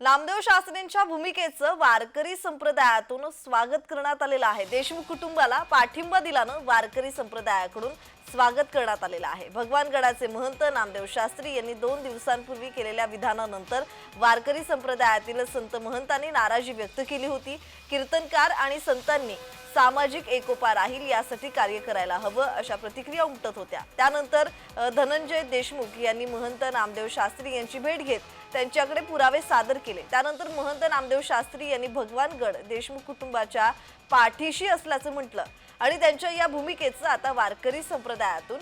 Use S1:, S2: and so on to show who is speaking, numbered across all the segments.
S1: नामदेव शास्त्रींच्या भूमिकेचं वारकरी संप्रदायातून स्वागत करण्यात आलेलं आहे. देशमुख कुटुंबाला पाठिंबा दिल्यानं वारकरी संप्रदायाकडून स्वागत करण्यात आलेलं आहे. भगवानगडाचे महंत नामदेव शास्त्री यांनी दोन दिवसांपूर्वी केलेल्या विधानानंतर वारकरी संप्रदायातील संत महंतांनी नाराजी व्यक्त केली होती. कीर्तनकार आणि संतांनी सामाजिक एकोपा राहील यासाठी कार्य करायला हवं अशा प्रतिक्रिया उमटत होत्या. त्यानंतर धनंजय देशमुख यांनी महंत नामदेव शास्त्री यांची भेट घेत त्यांच्याकडे पुरावे सादर केले. त्यानंतर महंत नामदेव शास्त्री यांनी भगवानगड देशमुख कुटुंबाच्या पाठीशी असल्याचं म्हटलं. आणि त्यांच्या या भूमिकेचं आता वारकरी संप्रदायातून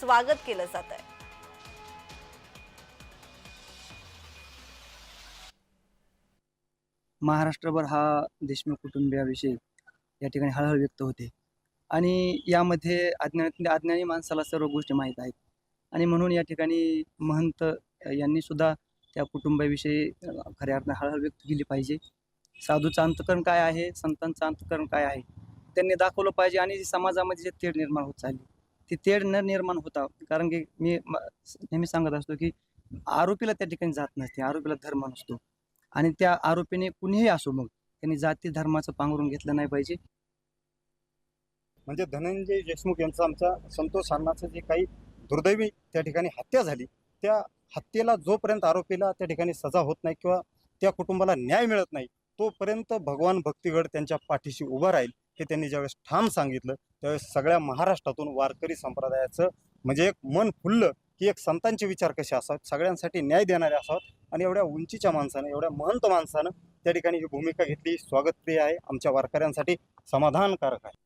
S1: स्वागत केलं जात आहे.
S2: महाराष्ट्रभर हा देशमुख कुटुंबियाविषयी या ठिकाणी हळहळ व्यक्त होते. आणि यामध्ये अज्ञानातल्या अज्ञानी माणसाला सर्व गोष्टी माहीत आहेत. आणि म्हणून या ठिकाणी महंत यांनी सुद्धा त्या कुटुंबाविषयी खऱ्या अर्थाने हळहळ व्यक्त केली पाहिजे. साधूचं अंतकरण काय आहे? संतांचं अंतकरण काय आहे? त्यांनी दाखवलं पाहिजे आणि समाजामध्ये जे तेढ निर्माण होत चालली. ती तेढ न निर्माण होता कारण की मी नेहमी सांगत असतो की आरोपीला त्या ठिकाणी जात नसते आरोपीला धर्म नसतो. आणि त्या आरोपीने कुणीही असो मग त्यांनी जाती धर्माचं पांघरून घेतलं नाही पाहिजे.
S3: म्हणजे धनंजय देशमुख यांचा आमचा संतोष अण्णाचं जे काही दुर्दैवी त्या ठिकाणी हत्या झाली त्या हत्येला जोपर्यंत आरोपीला त्या ठिकाणी सजा होत नाही किंवा त्या कुटुंबाला न्याय मिळत नाही तोपर्यंत भगवान भक्तिगड त्यांच्या पाठीशी उभं राहील. हे त्यांनी ज्यावेळेस ठाम सांगितलं त्यावेळेस सगळ्या महाराष्ट्रातून वारकरी संप्रदायाचं म्हणजे एक मन फुललं की एक संतांचे विचार कसे असावेत सगळ्यांसाठी न्याय देणारे असावेत आणि एवढ्या उंचीच्या माणसानं एवढ्या महंत माणसानं त्या ठिकाणी ही भूमिका घेतली. स्वागतप्रिय आहे. आमच्या वारकऱ्यांसाठी समाधानकारक आहे.